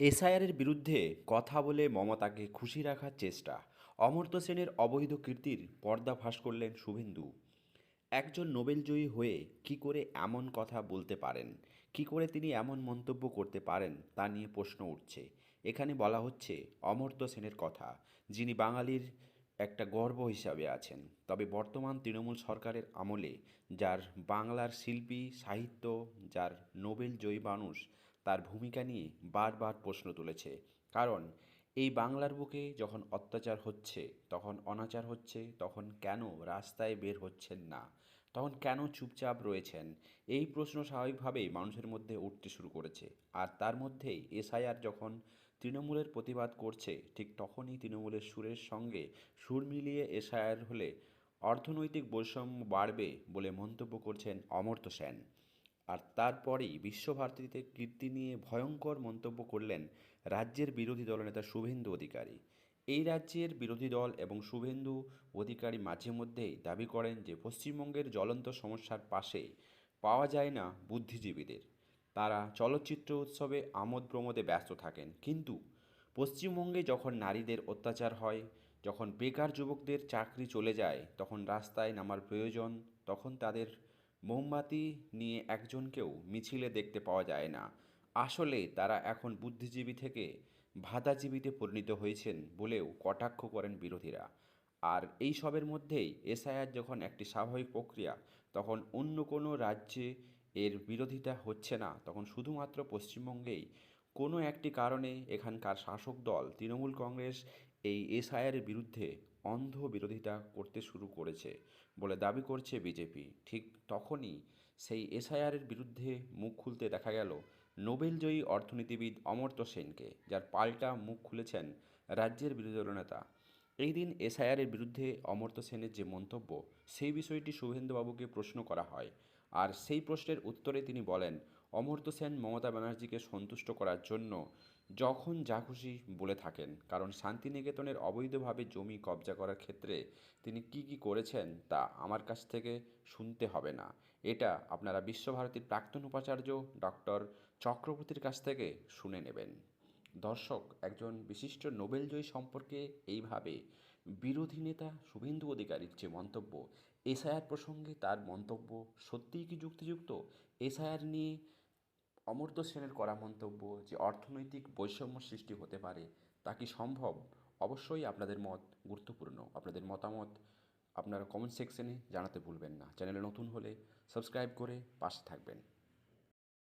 এসআইআরের বিরুদ্ধে কথা বলে মমতাকে খুশি রাখার চেষ্টা। অমর্ত্য সেনের অবৈধ কীর্তির পর্দাফাশ করলেন শুভেন্দু। একজন নোবেলজয়ী হয়ে কি করে এমন কথা বলতে পারেন? কি করে তিনি এমন মন্তব্য করতে পারেন? তা নিয়ে প্রশ্ন উঠছে। এখানে বলা হচ্ছে, অমর্ত্য সেনের কথা, যিনি বাঙালির একটা গর্ব হিসাবে আছেন। তবে বর্তমান তৃণমূল সরকারের আমলে, যার বাংলার শিল্পী, সাহিত্য, যার নোবেল জয়ী মানুষ তার ভূমিকা নিয়ে বারবার প্রশ্ন তুলেছে। কারণ, এই বাংলার বুকে যখন অত্যাচার হচ্ছে, তখন অনাচার হচ্ছে, তখন কেন রাস্তায় বের হচ্ছেন না, তখন কেন চুপচাপ রয়েছেন, এই প্রশ্ন স্বাভাবিকভাবেই মানুষের মধ্যে উঠতে শুরু করেছে। আর তার মধ্যেই এসআইআর যখন তৃণমূলের প্রতিবাদ করছে, ঠিক তখনই তৃণমূলের সুরের সঙ্গে সুর মিলিয়ে এসআইআর হলে অর্থনৈতিক বৈষম্য বাড়বে বলে মন্তব্য করছেন অমর্ত্য সেন। আর তারপরেই বিশ্বভারতীতে কীর্তি নিয়ে ভয়ঙ্কর মন্তব্য করলেন রাজ্যের বিরোধী দলনেতা শুভেন্দু অধিকারী। এই রাজ্যের বিরোধী দল এবং শুভেন্দু অধিকারী মাঝে মধ্যেই দাবি করেন যে, পশ্চিমবঙ্গের জ্বলন্ত সমস্যার পাশে পাওয়া যায় না বুদ্ধিজীবীদের। তারা চলচ্চিত্র উৎসবে আমোদ প্রমোদে ব্যস্ত থাকেন। কিন্তু পশ্চিমবঙ্গে যখন নারীদের অত্যাচার হয়, যখন বেকার যুবকদের চাকরি চলে যায়, তখন রাস্তায় নামার প্রয়োজন, তখন তাদের মোমবাতি নিয়ে একজনকেও মিছিলে দেখতে পাওয়া যায় না। আসলে তারা এখন বুদ্ধিজীবী থেকে ভাদাজীবীতে পরিণত হয়েছেন বলেও কটাক্ষ করেন বিরোধীরা। আর এই সবের মধ্যেই এসআইআর যখন একটি স্বাভাবিক প্রক্রিয়া, তখন অন্য কোনো রাজ্যে এর বিরোধিতা হচ্ছে না। তখন শুধুমাত্র পশ্চিমবঙ্গেই কোনো একটি কারণে এখানকার শাসক দল, তৃণমূল কংগ্রেস এই এসআইআরের বিরুদ্ধে অন্ধ বিরোধিতা করতে শুরু করেছে বলে দাবি করছে বিজেপি। ঠিক তখনই সেই এসআইআরের বিরুদ্ধে মুখ খুলতে দেখা গেল নোবেলজয়ী অর্থনীতিবিদ অমর্ত্য সেনকে, যার পাল্টা মুখ খুলেছেন রাজ্যের বিরোধী দলনেতা এই দিন এসআইআরের বিরুদ্ধে অমর্ত্য সেনের যে মন্তব্য, সেই বিষয়টি শুভেন্দুবাবুকে প্রশ্ন করা হয়। আর সেই প্রশ্নের উত্তরে তিনি বলেন অমর্ত্য সেন মমতা ব্যানার্জিকে সন্তুষ্ট করার জন্য যখন যা খুশি বলে থাকেন, কারণ শান্তিনিকেতনের অবৈধভাবে জমি কবজা করার ক্ষেত্রে তিনি কি কি করেছেন তা আমার কাছ থেকে শুনতে হবে না। এটা আপনারা বিশ্বভারতীর প্রাক্তন উপাচার্য ডক্টর চক্রবর্তীর কাছ থেকে শুনে নেবেন। দর্শক, একজন বিশিষ্ট নোবেলজয়ী সম্পর্কে এইভাবে বিরোধী নেতা শুভেন্দু অধিকারীর যে মন্তব্য, এসআইআর প্রসঙ্গে তার মন্তব্য সত্যিই কি যুক্তিযুক্ত? এসআইআর নিয়ে অমর্ত্য সেনের করা মন্তব্য যে অর্থনৈতিক বৈষম্য সৃষ্টি হতে পারে তা কি সম্ভব? অবশ্যই আপনাদের মত গুরুত্বপূর্ণ। আপনাদের মতামত আপনারা কমেন্ট সেকশনে জানাতে ভুলবেন না। চ্যানেলে নতুন হলে সাবস্ক্রাইব করে পাশে থাকবেন।